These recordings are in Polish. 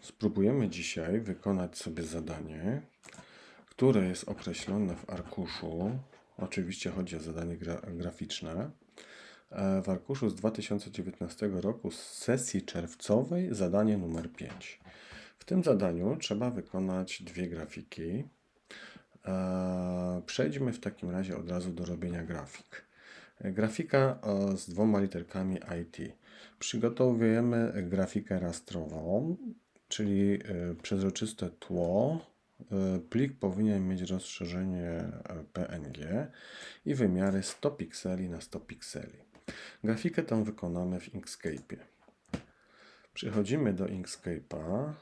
Spróbujemy dzisiaj wykonać sobie zadanie, które jest określone w arkuszu. Oczywiście chodzi o zadanie gra graficzne. E, W arkuszu z 2019 roku z sesji czerwcowej zadanie numer 5. W tym zadaniu trzeba wykonać dwie grafiki. E, Przejdźmy w takim razie od razu do robienia grafik. Grafika e, z dwoma literkami IT. Przygotowujemy grafikę rastrową, czyli e, przezroczyste tło. E, Plik powinien mieć rozszerzenie e, PNG i wymiary 100 pikseli na 100 pikseli. Grafikę tę wykonamy w Inkscape. Przechodzimy do Inkscape'a.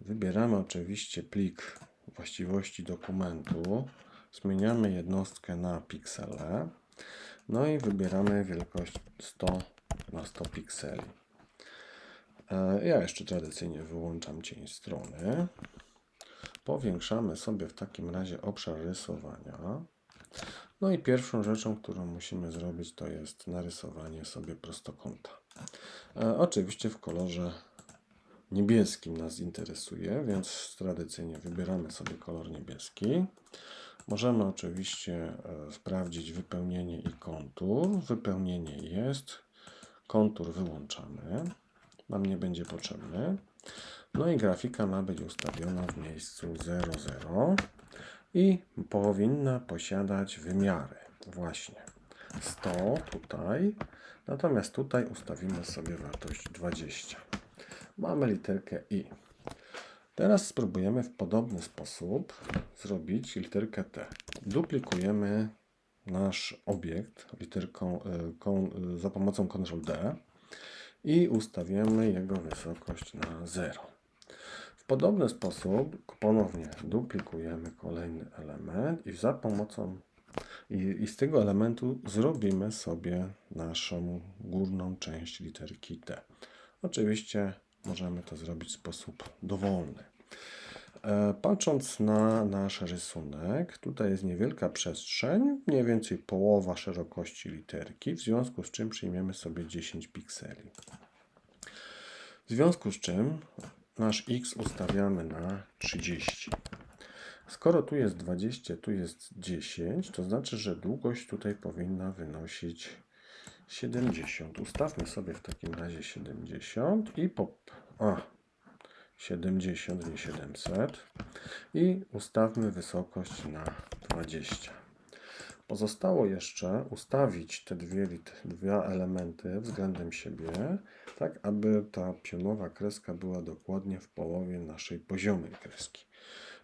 Wybieramy oczywiście plik właściwości dokumentu. Zmieniamy jednostkę na piksele. No i wybieramy wielkość 100 na 100 pikseli. E, Ja jeszcze tradycyjnie wyłączam cień strony. Powiększamy sobie w takim razie obszar rysowania. No i pierwszą rzeczą, którą musimy zrobić, to jest narysowanie sobie prostokąta. E, oczywiście w kolorze niebieskim nas interesuje, więc tradycyjnie wybieramy sobie kolor niebieski. Możemy oczywiście e, sprawdzić wypełnienie i kontur. Wypełnienie jest, kontur wyłączamy, nam nie będzie potrzebny. No i grafika ma być ustawiona w miejscu 00 i powinna posiadać wymiary. Właśnie 100 tutaj, natomiast tutaj ustawimy sobie wartość 20. Mamy literkę I. Teraz spróbujemy w podobny sposób zrobić literkę T. Duplikujemy nasz obiekt literką, y, y, za pomocą Ctrl D i ustawiamy jego wysokość na 0. W podobny sposób ponownie duplikujemy kolejny element i za pomocą i, i z tego elementu zrobimy sobie naszą górną część literki T. Oczywiście możemy to zrobić w sposób dowolny. E, Patrząc na nasz rysunek, tutaj jest niewielka przestrzeń, mniej więcej połowa szerokości literki, w związku z czym przyjmiemy sobie 10 pikseli. W związku z czym nasz x ustawiamy na 30. Skoro tu jest 20, tu jest 10, to znaczy, że długość tutaj powinna wynosić 70. Ustawmy sobie w takim razie 70 i po. A, 70, nie 700. I ustawmy wysokość na 20. Pozostało jeszcze ustawić te dwie, dwa elementy względem siebie, tak aby ta pionowa kreska była dokładnie w połowie naszej poziomej kreski.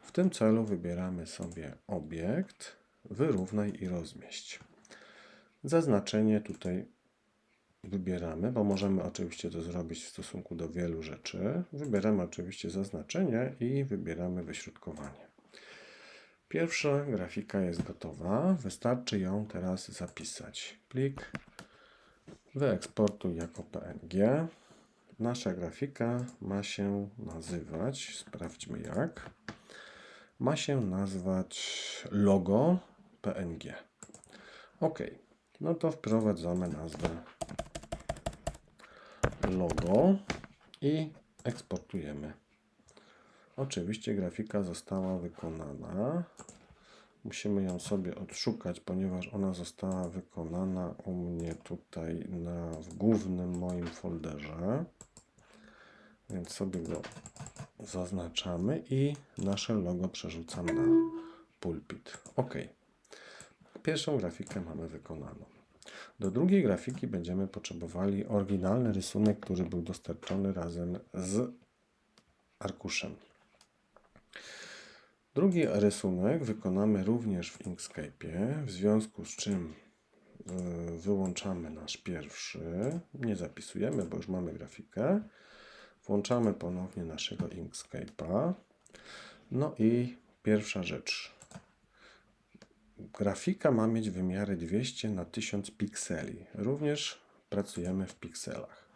W tym celu wybieramy sobie obiekt, wyrównaj i rozmieść. Zaznaczenie tutaj wybieramy, bo możemy oczywiście to zrobić w stosunku do wielu rzeczy. Wybieramy oczywiście zaznaczenie i wybieramy wyśrodkowanie. Pierwsza grafika jest gotowa. Wystarczy ją teraz zapisać. Plik, wyeksportuj jako PNG. Nasza grafika ma się nazywać, sprawdźmy jak, ma się nazwać logo PNG. OK, no to wprowadzamy nazwę logo i eksportujemy. Oczywiście grafika została wykonana. Musimy ją sobie odszukać, ponieważ ona została wykonana u mnie tutaj na, w głównym moim folderze. Więc sobie go zaznaczamy i nasze logo przerzucam na pulpit. OK. Pierwszą grafikę mamy wykonaną. Do drugiej grafiki będziemy potrzebowali oryginalny rysunek, który był dostarczony razem z arkuszem. Drugi rysunek wykonamy również w Inkscape, w związku z czym y, wyłączamy nasz pierwszy, nie zapisujemy, bo już mamy grafikę. Włączamy ponownie naszego Inkscape'a. No i pierwsza rzecz. Grafika ma mieć wymiary 200 na 1000 pikseli. Również pracujemy w pikselach.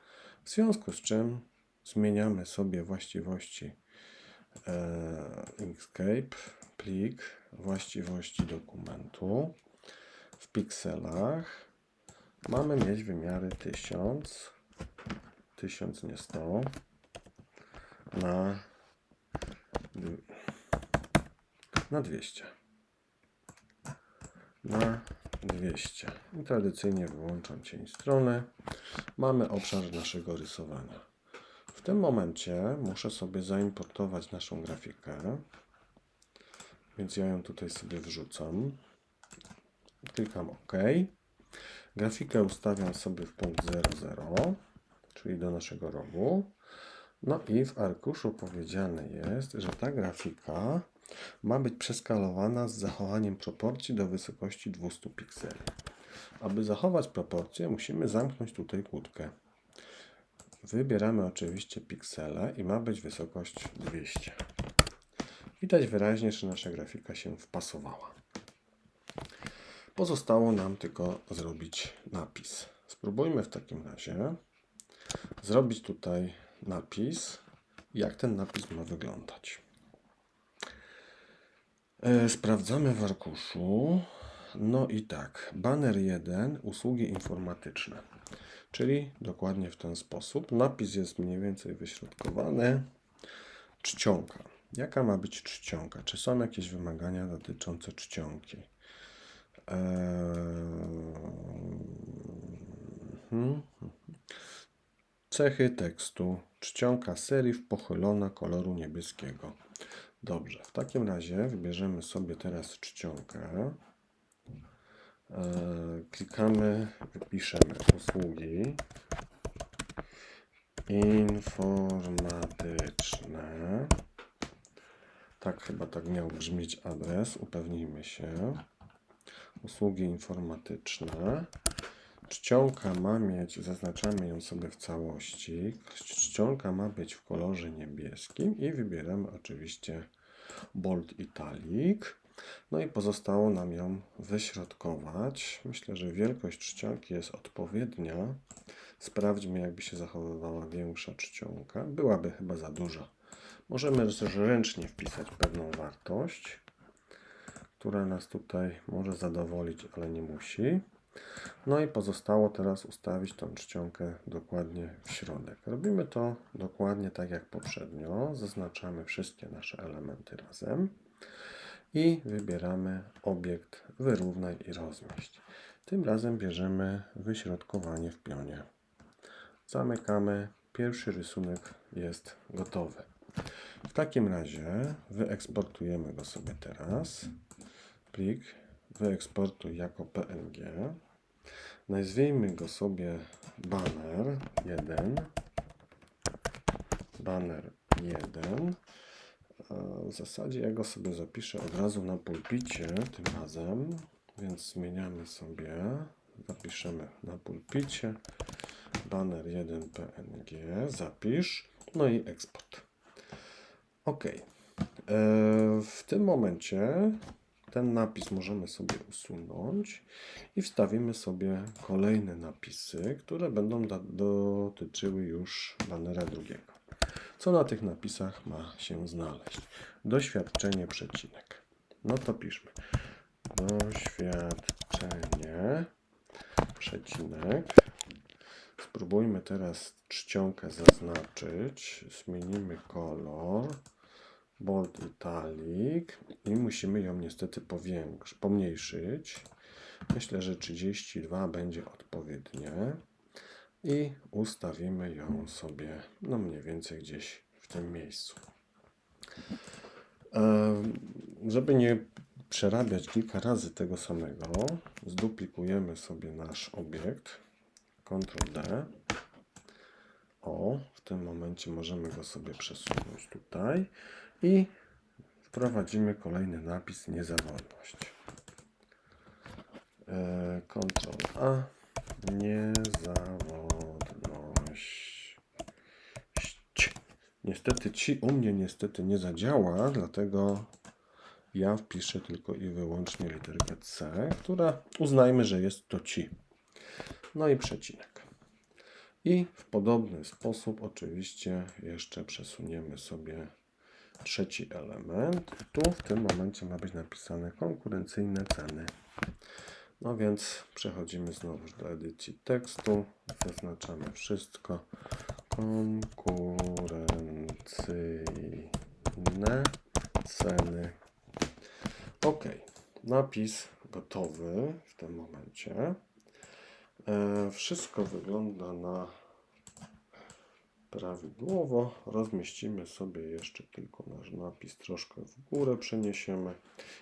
W związku z czym zmieniamy sobie właściwości e, Inkscape, plik, właściwości dokumentu. W pikselach mamy mieć wymiary 1000, 1000 nie 100, na, na 200. Na 200. I tradycyjnie wyłączam cień strony. Mamy obszar naszego rysowania. W tym momencie muszę sobie zaimportować naszą grafikę. Więc ja ją tutaj sobie wrzucam. Klikam OK. Grafikę ustawiam sobie w punkt 00, czyli do naszego rogu. No i w arkuszu powiedziane jest, że ta grafika ma być przeskalowana z zachowaniem proporcji do wysokości 200 pikseli. Aby zachować proporcje, musimy zamknąć tutaj kłódkę. Wybieramy oczywiście piksele i ma być wysokość 200. Widać wyraźnie, że nasza grafika się wpasowała. Pozostało nam tylko zrobić napis. Spróbujmy w takim razie zrobić tutaj napis. Jak ten napis ma wyglądać? E, Sprawdzamy w arkuszu. No i tak, banner 1, usługi informatyczne. Czyli dokładnie w ten sposób. Napis jest mniej więcej wyśrodkowany. Czcionka. Jaka ma być czcionka? Czy są jakieś wymagania dotyczące czcionki? Eee, hmm. Cechy tekstu. Czcionka serif pochylona koloru niebieskiego. Dobrze, w takim razie wybierzemy sobie teraz czcionkę. Eee, klikamy, wypiszemy usługi informatyczne. Tak, chyba tak miał brzmieć adres. Upewnijmy się. Usługi informatyczne. Czcionka ma mieć, zaznaczamy ją sobie w całości. Czcionka ma być w kolorze niebieskim i wybieramy oczywiście Bold Italic. No i pozostało nam ją wyśrodkować. Myślę, że wielkość czcionki jest odpowiednia. Sprawdźmy, jakby się zachowywała większa czcionka. Byłaby chyba za duża. Możemy też ręcznie wpisać pewną wartość, która nas tutaj może zadowolić, ale nie musi. No i pozostało teraz ustawić tą czcionkę dokładnie w środek. Robimy to dokładnie tak jak poprzednio. Zaznaczamy wszystkie nasze elementy razem i wybieramy obiekt wyrównaj i rozmieść. Tym razem bierzemy wyśrodkowanie w pionie. Zamykamy. Pierwszy rysunek jest gotowy. W takim razie wyeksportujemy go sobie teraz. Plik wyeksportuj jako PNG. Nazwijmy go sobie banner 1. Banner 1. E, W zasadzie ja go sobie zapiszę od razu na pulpicie tym razem, więc zmieniamy sobie, zapiszemy na pulpicie banner 1 PNG, zapisz, no i eksport. OK. E, W tym momencie ten napis możemy sobie usunąć i wstawimy sobie kolejne napisy, które będą dotyczyły już banera drugiego. Co na tych napisach ma się znaleźć? Doświadczenie przecinek. No to piszmy. Doświadczenie przecinek. Spróbujmy teraz czcionkę zaznaczyć. Zmienimy kolor. Bold Italic i musimy ją niestety powiększyć, pomniejszyć. Myślę, że 32 będzie odpowiednie i ustawimy ją sobie no mniej więcej gdzieś w tym miejscu. Żeby nie przerabiać kilka razy tego samego, zduplikujemy sobie nasz obiekt. Ctrl D. O, w tym momencie możemy go sobie przesunąć tutaj i wprowadzimy kolejny napis niezawodność. E, Ctrl A. Niezawodność. Niestety ci u mnie niestety nie zadziała, dlatego ja wpiszę tylko i wyłącznie literkę C, która uznajmy, że jest to ci. No i przecinek. I w podobny sposób oczywiście jeszcze przesuniemy sobie trzeci element. Tu w tym momencie ma być napisane konkurencyjne ceny. No więc przechodzimy znowu do edycji tekstu. Zaznaczamy wszystko. Konkurencyjne ceny. Ok, napis gotowy w tym momencie. E, wszystko wygląda na prawidłowo. Rozmieścimy sobie jeszcze tylko nasz napis troszkę w górę przeniesiemy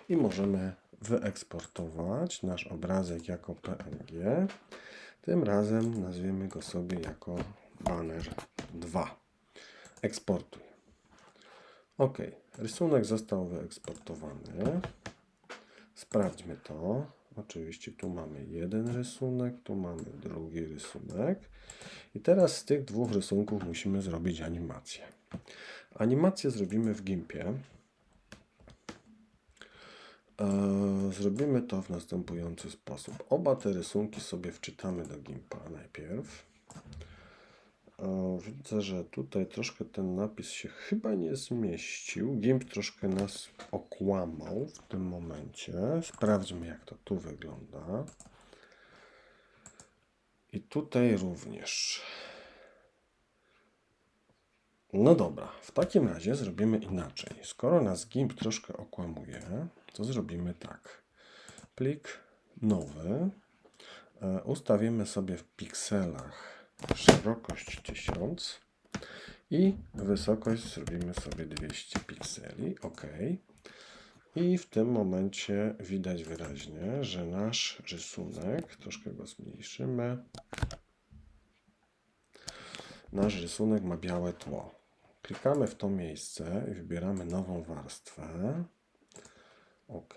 i możemy wyeksportować nasz obrazek jako PNG. Tym razem nazwiemy go sobie jako banner 2. Eksportuj. OK, rysunek został wyeksportowany. Sprawdźmy to. Oczywiście tu mamy jeden rysunek, tu mamy drugi rysunek. I teraz z tych dwóch rysunków musimy zrobić animację. Animację zrobimy w Gimpie. E, Zrobimy to w następujący sposób. Oba te rysunki sobie wczytamy do Gimpa najpierw. Widzę, że tutaj troszkę ten napis się chyba nie zmieścił. GIMP troszkę nas okłamał w tym momencie. Sprawdźmy, jak to tu wygląda. I tutaj również. No dobra, w takim razie zrobimy inaczej. Skoro nas GIMP troszkę okłamuje, to zrobimy tak. Plik nowy. E, Ustawimy sobie w pikselach szerokość 1000 i wysokość zrobimy sobie 200 pikseli. OK. I w tym momencie widać wyraźnie, że nasz rysunek, troszkę go zmniejszymy, nasz rysunek ma białe tło. Klikamy w to miejsce i wybieramy nową warstwę. OK,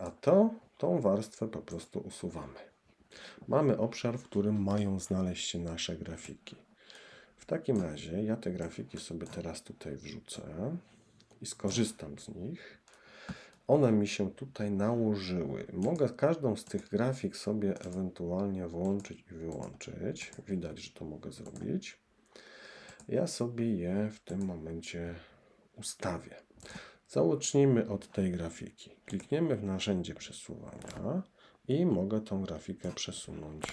a to, tą warstwę po prostu usuwamy. Mamy obszar, w którym mają znaleźć się nasze grafiki. W takim razie ja te grafiki sobie teraz tutaj wrzucę i skorzystam z nich. One mi się tutaj nałożyły. Mogę każdą z tych grafik sobie ewentualnie włączyć i wyłączyć. Widać, że to mogę zrobić. Ja sobie je w tym momencie ustawię. Zacznijmy od tej grafiki. Klikniemy w narzędzie przesuwania i mogę tą grafikę przesunąć.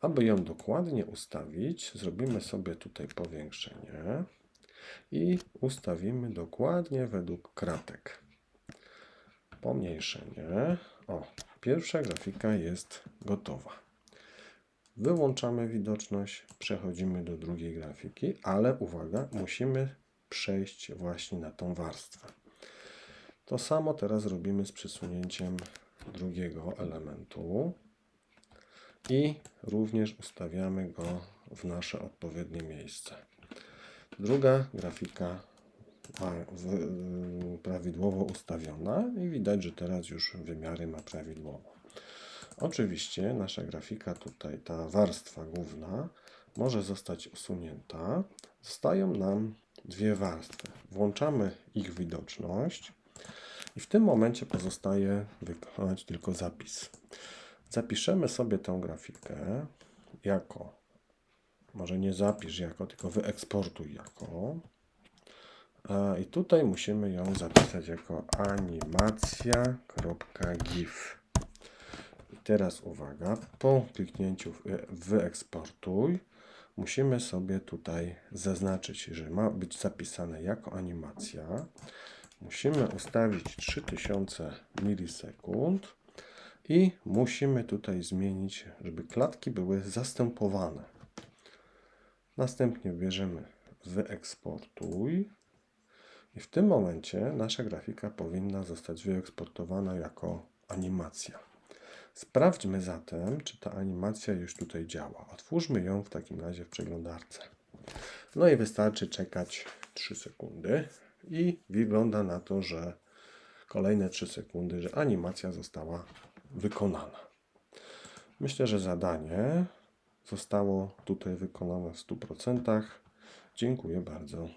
Aby ją dokładnie ustawić, zrobimy sobie tutaj powiększenie i ustawimy dokładnie według kratek. Pomniejszenie. O, pierwsza grafika jest gotowa. Wyłączamy widoczność, przechodzimy do drugiej grafiki, ale uwaga, musimy przejść właśnie na tą warstwę. To samo teraz robimy z przesunięciem drugiego elementu i również ustawiamy go w nasze odpowiednie miejsce. Druga grafika w, prawidłowo ustawiona i widać, że teraz już wymiary ma prawidłowo. Oczywiście nasza grafika tutaj, ta warstwa główna może zostać usunięta. Zostają nam dwie warstwy. Włączamy ich widoczność i w tym momencie pozostaje wykonać tylko zapis. Zapiszemy sobie tę grafikę jako, może nie zapisz jako, tylko wyeksportuj jako. I tutaj musimy ją zapisać jako animacja.gif. I teraz uwaga, po kliknięciu wyeksportuj musimy sobie tutaj zaznaczyć, że ma być zapisane jako animacja. Musimy ustawić 3000 milisekund i musimy tutaj zmienić, żeby klatki były zastępowane. Następnie bierzemy wyeksportuj i w tym momencie nasza grafika powinna zostać wyeksportowana jako animacja. Sprawdźmy zatem, czy ta animacja już tutaj działa. Otwórzmy ją w takim razie w przeglądarce. No i wystarczy czekać 3 sekundy i wygląda na to, że kolejne 3 sekundy, że animacja została wykonana. Myślę, że zadanie zostało tutaj wykonane w 100%. Dziękuję bardzo.